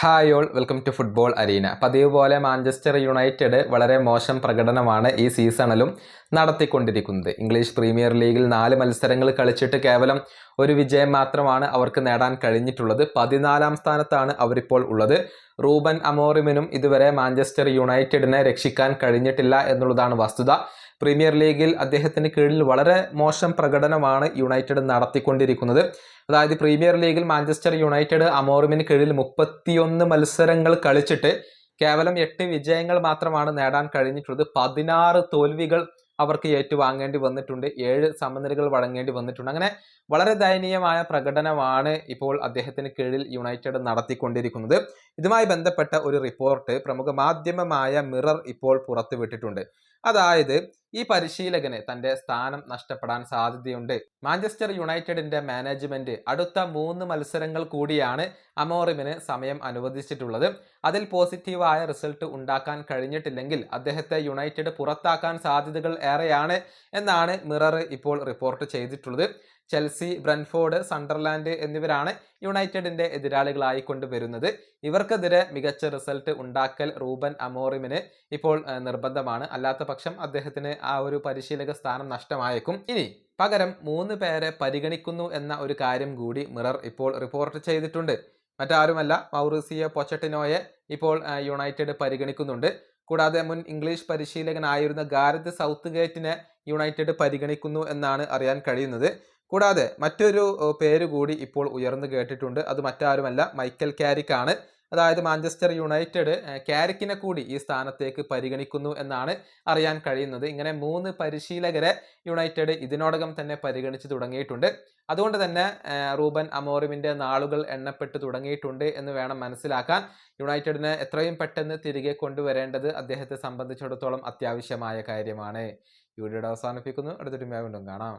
Hi all welcome to football arena പതിവ് പോലെ Manchester United വളരെ മോശം പ്രകടനമാണ് ഈ സീസണിലും നടത്തിക്കൊണ്ടിരിക്കുന്നത്. ഇംഗ്ലീഷ് പ്രീമിയർ ലീഗിൽ നാല് മത്സരങ്ങൾ കളിച്ചിട്ട് കേവലം ഒരു വിജയം മാത്രമാണ് അവർക്ക് നേടാൻ കഴിഞ്ഞിട്ടുള്ളത്. പതിനാലാം സ്ഥാനത്താണ് അവരിപ്പോൾ ഉള്ളത്. റൂബൻ അമോറിമിനും ഇതുവരെ മാഞ്ചസ്റ്റർ യുണൈറ്റഡിനെ രക്ഷിക്കാൻ കഴിഞ്ഞിട്ടില്ല എന്നുള്ളതാണ് വസ്തുത. പ്രീമിയർ ലീഗിൽ അദ്ദേഹത്തിന് കീഴിൽ വളരെ മോശം പ്രകടനമാണ് യുണൈറ്റഡ് നടത്തിക്കൊണ്ടിരിക്കുന്നത്. അതായത് പ്രീമിയർ ലീഗിൽ മാഞ്ചസ്റ്റർ യുണൈറ്റഡ് അമോറിമിന് കീഴിൽ മുപ്പത്തിയൊന്ന് മത്സരങ്ങൾ കളിച്ചിട്ട് കേവലം എട്ട് വിജയങ്ങൾ മാത്രമാണ് നേടാൻ കഴിഞ്ഞിട്ടുള്ളത്. പതിനാറ് തോൽവികൾ അവർക്ക് ഏറ്റുവാങ്ങേണ്ടി വന്നിട്ടുണ്ട്. ഏഴ് സമനിലകൾ വഴങ്ങേണ്ടി വന്നിട്ടുണ്ട്. അങ്ങനെ വളരെ ദയനീയമായ പ്രകടനമാണ് ഇപ്പോൾ അദ്ദേഹത്തിന് കീഴിൽ യുണൈറ്റഡ് നടത്തിക്കൊണ്ടിരിക്കുന്നത്. ഇതുമായി ബന്ധപ്പെട്ട ഒരു റിപ്പോർട്ട് പ്രമുഖ മാധ്യമമായ മിറർ ഇപ്പോൾ പുറത്തുവിട്ടിട്ടുണ്ട്. അതായത് ഈ പരിശീലകന് തന്റെ സ്ഥാനം നഷ്ടപ്പെടാൻ സാധ്യതയുണ്ട്. മാഞ്ചസ്റ്റർ യുണൈറ്റഡിന്റെ മാനേജ്മെന്റ് അടുത്ത മൂന്ന് മത്സരങ്ങൾ കൂടിയാണ് അമോറിമിന് സമയം അനുവദിച്ചിട്ടുള്ളത്. അതിൽ പോസിറ്റീവായ റിസൾട്ട് ഉണ്ടാക്കാൻ കഴിഞ്ഞിട്ടില്ലെങ്കിൽ അദ്ദേഹത്തെ യുണൈറ്റഡ് പുറത്താക്കാൻ സാധ്യതകൾ ഏറെയാണ് എന്നാണ് മിറർ ഇപ്പോൾ റിപ്പോർട്ട് ചെയ്തിട്ടുള്ളത്. ചെൽസി ബ്രൻഫോർഡ് സണ്ടർലാൻഡ് എന്നിവരാണ് യുണൈറ്റഡിന്റെ എതിരാളികളായി കൊണ്ടുവരുന്നത്. ഇവർക്കെതിരെ മികച്ച റിസൾട്ട് ഉണ്ടാക്കൽ റൂബൻ അമോറിമിന് ഇപ്പോൾ നിർബന്ധമാണ്. അല്ലാത്ത പക്ഷം അദ്ദേഹത്തിന് ആ ഒരു പരിശീലക സ്ഥാനം നഷ്ടമായേക്കും. ഇനി പകരം മൂന്ന് പേരെ പരിഗണിക്കുന്നു എന്ന ഒരു കാര്യം കൂടി മിറർ ഇപ്പോൾ റിപ്പോർട്ട് ചെയ്തിട്ടുണ്ട്. മറ്റാരുമല്ല മൗറീസിയ പൊച്ചട്ടിനോയെ ഇപ്പോൾ യുണൈറ്റഡ് പരിഗണിക്കുന്നുണ്ട്. കൂടാതെ മുൻ ഇംഗ്ലീഷ് പരിശീലകനായിരുന്ന ഗാരത് സൗത്ത് ഗേറ്റിനെ യുണൈറ്റഡ് പരിഗണിക്കുന്നു എന്നാണ് അറിയാൻ കഴിയുന്നത്. കൂടാതെ മറ്റൊരു പേര് കൂടി ഇപ്പോൾ ഉയർന്നു കേട്ടിട്ടുണ്ട്. അത് മറ്റാരുമല്ല മൈക്കൽ കാരിക് ആണ് അതായത് മാഞ്ചസ്റ്റർ യുണൈറ്റഡ് കാരിക്കിനെ കൂടി ഈ സ്ഥാനത്തേക്ക് പരിഗണിക്കുന്നു എന്നാണ് അറിയാൻ കഴിയുന്നത്. ഇങ്ങനെ മൂന്ന് പരിശീലകരെ യുണൈറ്റഡ് ഇതിനോടകം തന്നെ പരിഗണിച്ച് തുടങ്ങിയിട്ടുണ്ട്. അതുകൊണ്ട് തന്നെ റൂബൻ അമോറിമിന്റെ നാളുകൾ എണ്ണപ്പെട്ട് തുടങ്ങിയിട്ടുണ്ട് എന്ന് വേണം മനസ്സിലാക്കാൻ. യുണൈറ്റഡിനെ എത്രയും പെട്ടെന്ന് തിരികെ കൊണ്ടുവരേണ്ടത് അദ്ദേഹത്തെ സംബന്ധിച്ചിടത്തോളം അത്യാവശ്യമായ കാര്യമാണ്. ഈ വീഡിയോയുടെ അവസാനിപ്പിക്കുന്നു. അടുത്തൊരു വീണ്ടും കാണാം.